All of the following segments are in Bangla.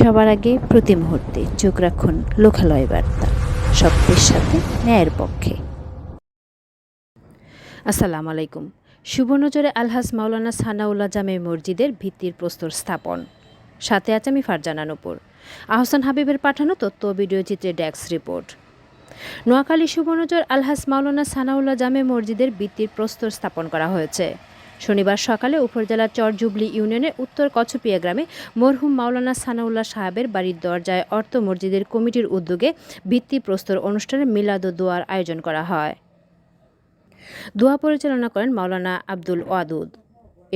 সবার আগে প্রতি মুহূর্তে চোখ রাখুন লোকালয় বার্তা। সত্যের সাথে ন্যায়ের পক্ষে। আসসালামু আলাইকুম। সুবর্ণচরে আলহাস মাওলানা সানাউল্লাহ জামে মসজিদের ভিত্তির প্রস্তর স্থাপন। সাথে আছে আমি ফারজানা নুপুর। আহসান হাবিবের পাঠানো তথ্য ভিডিও চিত্রে ডেস্ক রিপোর্ট। নোয়াখালী সুবর্ণচর আলহাস মাওলানা সানাউল্লাহ জামে মসজিদের ভিত্তির প্রস্তর স্থাপন করা হয়েছে। শনিবার সকালে উপজেলার চরজুবলি ইউনিয়নের উত্তর কছপিয়া গ্রামে মরহুম মাওলানা সানাউল্লাহ সাহেবের বাড়ির দরজায় অর্থ মসজিদের কমিটির উদ্যোগে ভিত্তিপ্রস্তর অনুষ্ঠানে মিলাদ দোয়ার আয়োজন করা হয়। দোয়া পরিচালনা করেন মাওলানা আব্দুল ওয়াদুদ।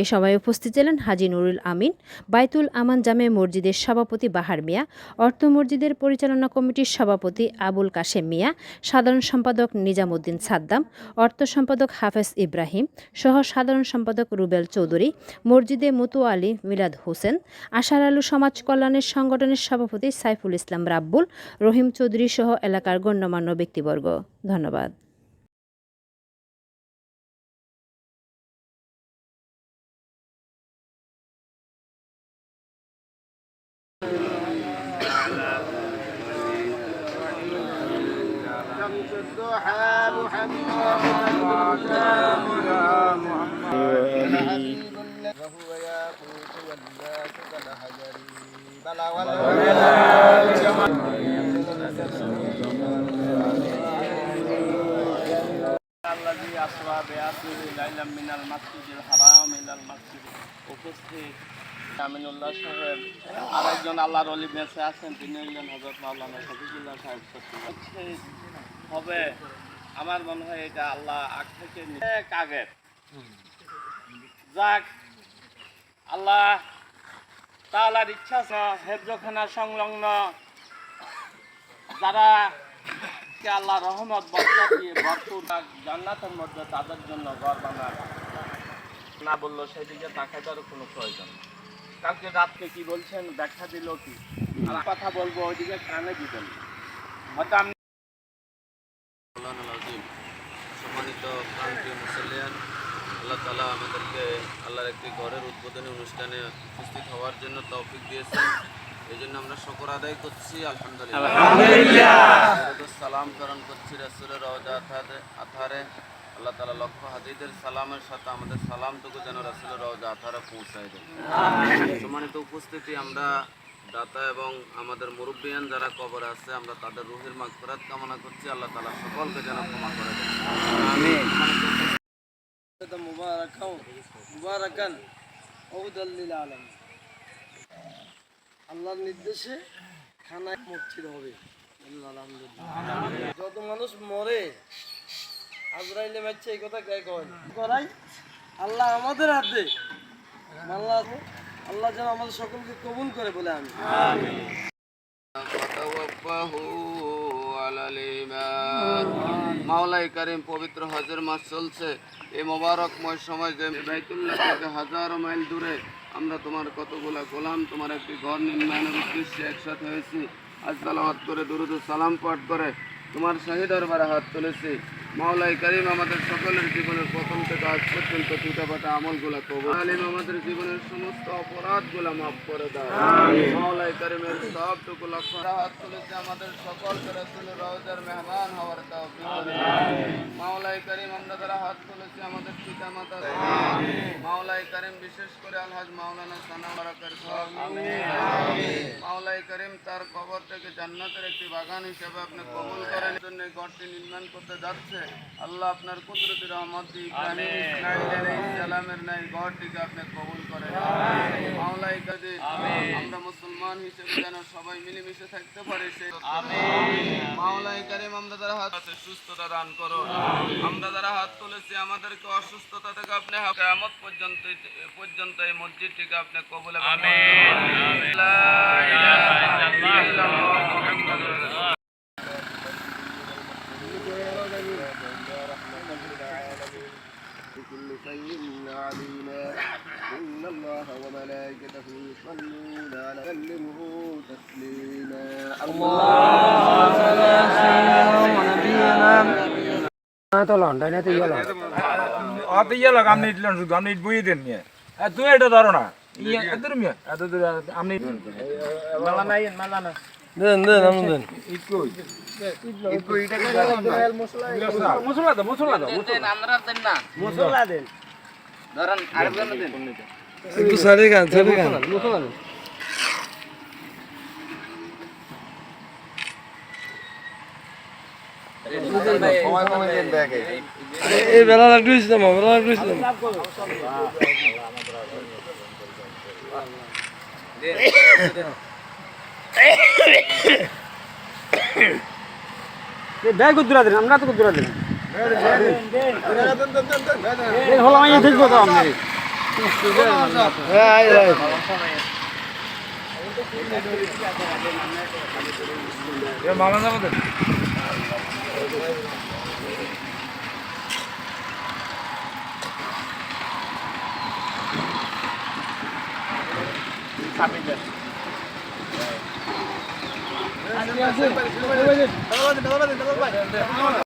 এ সময় উপস্থিত ছিলেন হাজি নুরুল আমিন, বাইতুল আমান জামে মসজিদের সভাপতি বাহার মিয়া, অর্থ মসজিদের পরিচালনা কমিটির সভাপতি আবুল কাশেম মিয়া, সাধারণ সম্পাদক নিজামুদ্দিন সাদ্দাম, অর্থ সম্পাদক হাফেজ ইব্রাহিম, সহ সাধারণ সম্পাদক রুবেল চৌধুরী, মসজিদে মতু আলী মিলাদ হোসেন, আশার আলু সমাজ কল্যাণের সংগঠনের সভাপতি সাইফুল ইসলাম রাব্বুল, রহিম চৌধুরী সহ এলাকার গণ্যমান্য ব্যক্তিবর্গ। ধন্যবাদ। شمس الضحى محمد حبيب وهو ياقوت والناس كالحجر بلى الذي أسرى بأسره ليلا من المسجد الحرام إلى المسجد উপস্থিত আমিনুল্লাহ সাহেব আরেকজন আল্লাহর অলি বেঁচে আছেন তিনি হলেন হজরত মাওলানা শফিকুল্লাহ সাহেব সত্যি হচ্ছে হবে। আমার মনে হয় এটা আল্লাহ আগ থেকে অনেক আগের যাক, আল্লাহ তাআলার ইচ্ছা আছে হেফজখানা সংলগ্ন। যারা আল্লাহ রহমত বর্ষা দিয়ে ভরপুর জান্নাতের মধ্যে তাদের জন্য ঘর বানায় না বলল সেদিকে তাকাইবারও কোনো প্রয়োজন। কালকে রাতকে কি বলছেন? ব্যাখ্যা দিল কি? কথা বলব ওইদিকে কানে দিবেন হয়তো মৌলানা নাজিম সম্মানিত প্রান্তীয় মুসলিয়ান আল্লাহ তালা আমাদেরকে আল্লাহর একটি ঘরের উদ্বোধনী অনুষ্ঠানে উপস্থিত হওয়ার জন্য তৌফিক দিয়েছেন। এই জন্য আমরা শকর আদায় করছি আলহামদুলিল্লাহ। সালাম করণ করছি রসুলের রওজা আথারে আল্লাহ তালা লক্ষ হাজিদের সালামের সাথে আমাদের সালামটুকু যেন রসুলের রওজা আথারে পৌঁছায় দেয়। সম্মানিত উপস্থিতি আমরা দাতা এবং আমাদের মুরব্বিয়ান যারা কবর আছে আমরা তাদের রুহের মাগফিরাত কামনা করছি। আল্লাহ তালা সকলকে যেন ক্ষমা করে দেন। মুবারাকাও মুবারাকান ঔদাল্লিল আলম আল্লাহর নির্দেশে খানায় মসজিদ হবে। আলহামদুলিল্লাহ। যত মানুষ মরে আজরাইলে মারছে এই কথা কে কয়? করাই। আল্লাহ আমাদের হাতে। আল্লাহ আল্লাহ যেন আমাদের সকলকে কবুল করে বলে আমি। মাওলাই কারিম পবিত্র হজের মাস চলছে। এই মোবারকময় সময় যে বাইতুল্লাহ থেকে হাজারো মাইল দূরে আমরা তোমার কতগুলা গোলাম, তোমার একটি ঘর নির্মাণের উদ্দেশ্যে একসাথে হয়েছি। আজ তালাবাদ করে, দুরুদ সালাম পাঠ করে তোমার শাহিদার বারে হাত তুলেছি। মাওলাই করিম আমাদের সকলের জীবনের প্রথম থেকে আজ পর্যন্ত টুটাপাটা আমলগুলা কবুল আলিম আমাদের জীবনের সমস্ত অপরাধগুলা মাফ করে দাও। মাওলাই করিমের সবটুকু লক্ষ্য হাত তুলেছে আমাদের সকলকে রওজার মেহমান হওয়ার দাও মাওলাই করিম যারা হাত তুলেছি আমাদের পিতা মাতা মাওলাই করিম বিশেষ করে আলহাজ মাওলানা সানা বারাকার মাওলাই করিম তার কবর থেকে জান্নাতের একটি বাগান হিসেবে আপনি কবুল করেন। জন্য ঘরটি নির্মাণ করতে যাচ্ছে। আল্লাহ আপনার কুদরতি রহমত সালামের নাই ঘরটিকে আপনি কবুল করেন। মাওলাই কাদির আমরা মুসলমান হিসেবে যেন সবাই মিলেমিশে থাকতে পারি সে মাওলাই করিম আমরা যারা হাত সুস্থতা দান করো। আমরা যারা হাত তুলেছি আমাদেরকে অসুস্থতা থেকে আপনি কেমত পর্যন্ত পর্যন্ত এই মসজিদটিকে আপনি কবুল এবং মঞ্জুর করুন। লা ইলাহা ইল্লাল্লাহ মুহাম্মাদুর রাসূলুল্লাহ। بكل شيء علينا إن الله وملائكته يصلون على سلمه تسليما অত ইয়ে লাগ আপনি শুধু আপনি ইট বইয়ে দেন। নিয়ে আর তুই এটা ধরো না ইয়া এত মিয়া এত আপনি মেলা নাই মেলা না দেন দেন আমি দেন মশলা দাও মশলা দাও আমরা দেন। না মশলা দেন ধরেন আরেকজন দেন একটু সাইডে গান সাইডে গান এই বেলা লাগু ইসলাম বেলা লাগু ইসলাম দেখ দূরা দেন আমরা তো দূরা দেন। এই হলো আমি দেখব তো আপনি। হ্যাঁ হ্যাঁ মালা যাব দেন